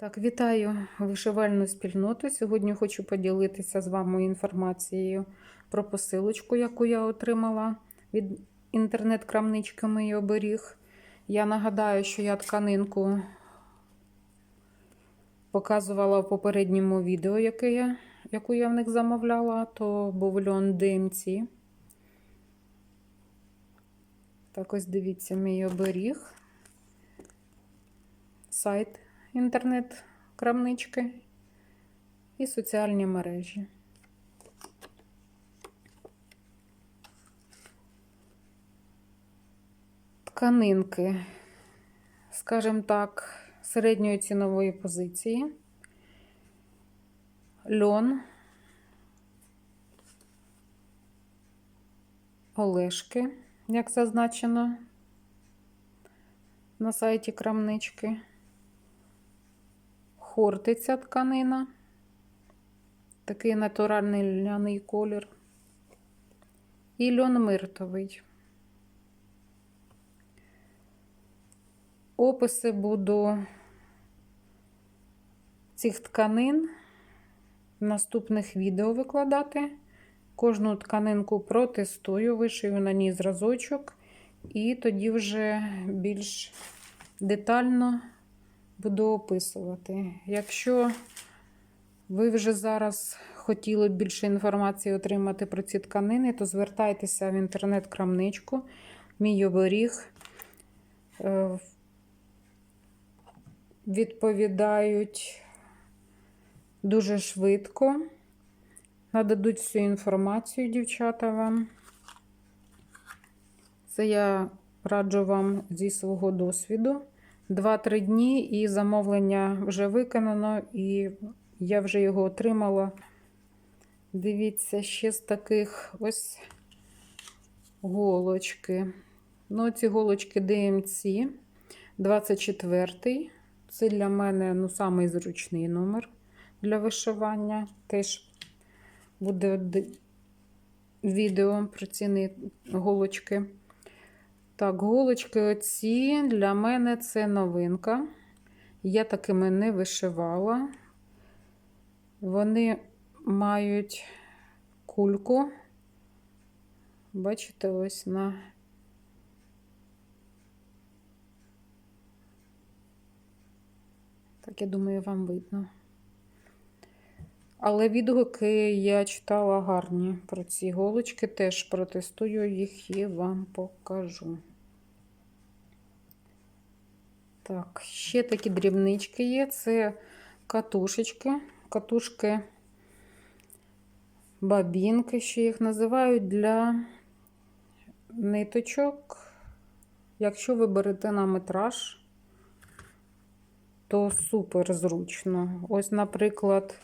Так, вітаю вишивальну спільноту. Сьогодні хочу поділитися з вами інформацією про посилочку, яку я отримала від інтернет-крамнички «Мій оберіг. Я нагадаю, що я тканинку показувала в попередньому відео, яке я, яку я в них замовляла, то був льон DMC. Так ось дивіться мій оберіг. Сайт інтернет-крамнички і соціальні мережі. Тканинки, скажімо так, середньої цінової позиції. Льон, Олешки, як зазначено на сайті крамнички. Хортиця тканина, такий натуральний ляний колір. І льон миртовий. Описи буду цих тканин в наступних відео викладати. Кожну тканинку протестую, вишию на ній зразочок, і тоді вже більш детально буду описувати. Якщо ви вже зараз хотіли б більше інформації отримати про ці тканини, то звертайтеся в інтернет-крамничку, мій оберіг. Е, Відповідають дуже швидко. Нададуть всю інформацію, дівчата вам. Це я раджу вам зі свого досвіду. 2-3 дні, і замовлення вже виконано, і я вже його отримала. Дивіться, ще з таких ось голочки. Ну, ці голочки DMC 24. Це для мене ну, самий зручний номер для вишивання. Теж буде відео про ці голочки. Так, голочки оці для мене це новинка. Я такими не вишивала. Вони мають кульку. Бачите, ось на так, я думаю, вам видно. Але відгуки я читала гарні про ці голочки, теж протестую їх і вам покажу. Так, ще такі дрібнички є. Це катушечки, катушки, бабінки, що їх називають для ниточок. Якщо ви берете на метраж, то супер зручно. Ось, наприклад,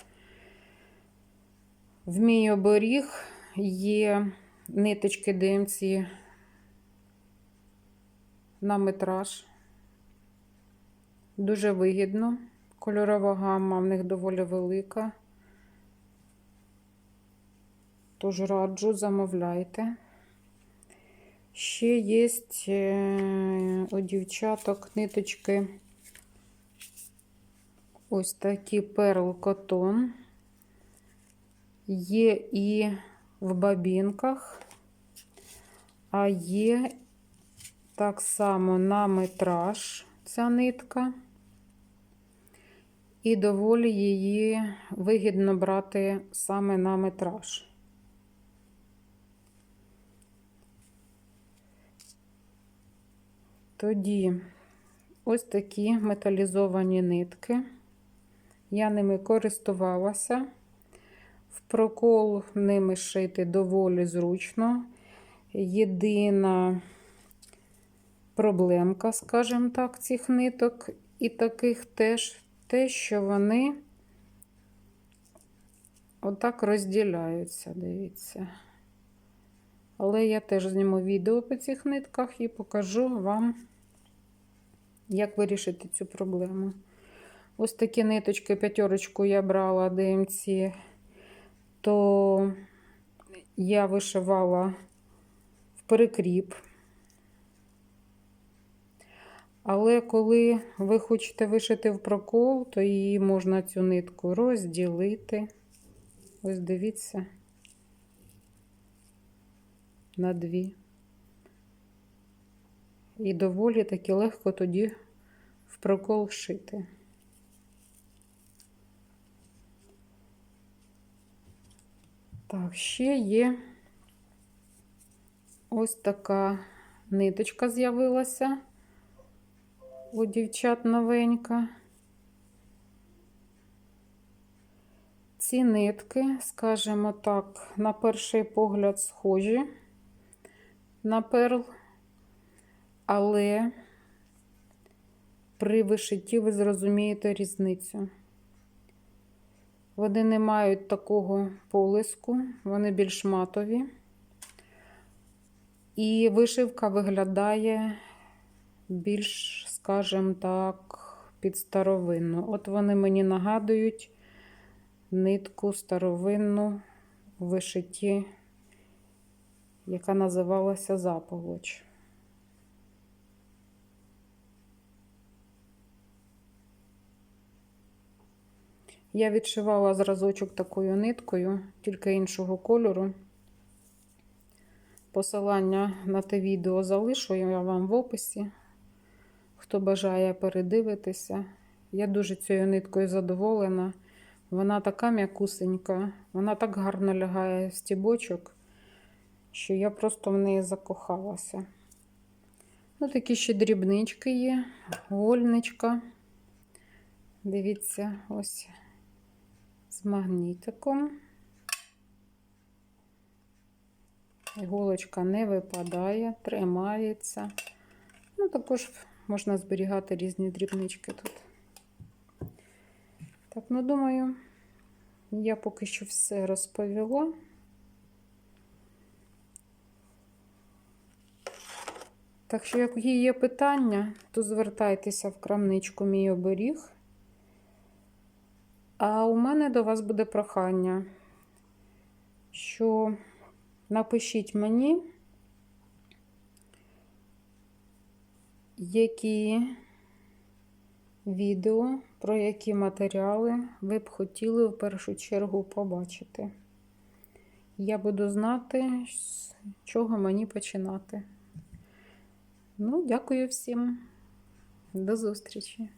в мій оберіг є ниточки DMC на метраж. Дуже вигідно. Кольорова гамма в них доволі велика. Тож раджу, замовляйте. Ще є у дівчаток ниточки ось такі перл котон. Є і в бабінках, а є так само на метраж ця нитка. І доволі її вигідно брати саме на метраж. Тоді ось такі металізовані нитки. Я ними користувалася. В прокол ними шити доволі зручно. Єдина проблемка, скажімо так, цих ниток, і таких теж те, що вони отак розділяються, дивіться. Але я теж зніму відео по цих нитках і покажу вам, як вирішити цю проблему. Ось такі ниточки, п'ятерочку я брала DMC, то я вишивала в перекріп. Але коли ви хочете вишити в прокол, то її можна цю нитку розділити. Ось дивіться на дві. І доволі таки легко тоді в прокол вшити. Так, ще є ось така ниточка з'явилася у дівчат новенька. Ці нитки, скажімо так, на перший погляд схожі на перл, але при вишитті ви зрозумієте різницю. Вони не мають такого полиску, вони більш матові. І вишивка виглядає більш, скажімо так, під старовинну. От вони мені нагадують нитку старовинну у вишитті, яка називалася заполоч. Я відшивала зразочок такою ниткою, тільки іншого кольору. Посилання на те відео залишу я вам в описі. Хто бажає передивитися. Я дуже цією ниткою задоволена. Вона така м'якусенька, вона так гарно лягає в стібочок, що я просто в неї закохалася. Ну, такі ще дрібнички є, гольничка. Дивіться, ось з магнітиком. Іголочка не випадає, тримається. Ну, також можна зберігати різні дрібнички тут. Так, ну, думаю, я поки що все розповіла. Так що, як є питання, то звертайтеся в крамничку мій оберіг. А у мене до вас буде прохання, що напишіть мені, які відео, про які матеріали ви б хотіли в першу чергу побачити. Я буду знати, з чого мені починати. Ну, дякую всім. До зустрічі!